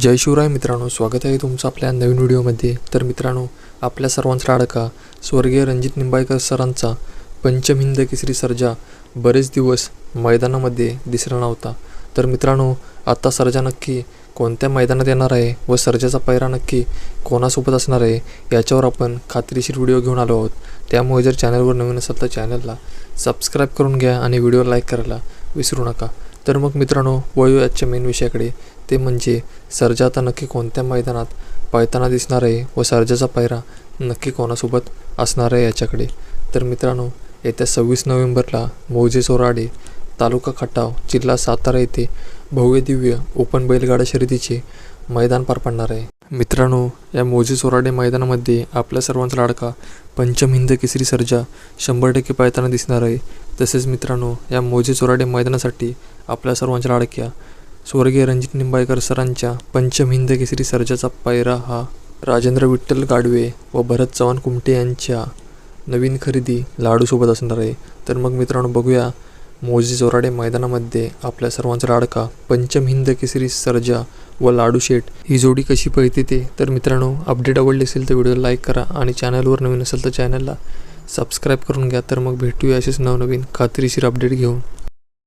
जय शिवराय मित्रांनो स्वागत आहे तुमचं आपल्या नवीन व्हिडिओमध्ये. तर मित्रांनो आपल्या सर्वांचा लाडका स्वर्गीय रणजित निंबाळकर सरांचा पंचमहिंद केसरी सर्जा बरेच दिवस मैदानामध्ये दिसला नव्हता. तर मित्रांनो आत्ता सर्जा नक्की कोणत्या मैदानात येणार आहे व सर्जाचा पायरा नक्की कोणासोबत असणार आहे याच्यावर आपण खात्रीशीर व्हिडिओ घेऊन आलो आहोत. त्यामुळे जर चॅनलवर नवीन असाल तर चॅनलला सबस्क्राईब करून घ्या आणि व्हिडिओ लाईक करायला विसरू नका. तर मग मित्रांनो वळू आजच्या मेन विषयाकडे. ते म्हणजे सर्जा आता नक्की कोणत्या मैदानात पळताना दिसणार आहे व सर्जाचा पायरा नक्की कोणासोबत असणार आहे याच्याकडे? तर मित्रांनो येत्या सव्वीस नोव्हेंबरला मौजे चोराडे तालुका खटाव जिल्हा सातारा येथे भव्य दिव्य ओपन बैलगाडा शर्यतीचे मैदान पार पडणार आहे. मित्रांनो या मोजे चोराडे मैदानामध्ये आपल्या सर्वांचा लाडका पंचम हिंद केसरी सर्जा शंभर टक्के पायताना दिसणार आहे. तसेच मित्रांनो या मोजे चोराडे मैदानासाठी आपल्या सर्वांच्या लाडक्या स्वर्गीय रणजित निंबाळकर सरांच्या पंचम हिंद केसरी सर्जाचा पायरा हा राजेंद्र विठ्ठल गाडवे व भरत चव्हाण कुमटे यांच्या नवीन खरेदी लाडूसोबत असणार आहे. तर मग मित्रांनो बघूया मोजी जोराडे मैदानामध्ये आपल्या सर्वांचा लाडका पंचम हिंद केसरी सर्जा व लाडू शेठ ही जोडी कशी पळते ते. तर मित्रांनो अपडेट आवडली असेल तर व्हिडिओ लाईक करा आणि चॅनलवर नवीन असेल तर चॅनलला सबस्क्राईब करून घ्या. तर मग भेटूया असेच नवनवीन खात्रीशीर अपडेट घेऊन.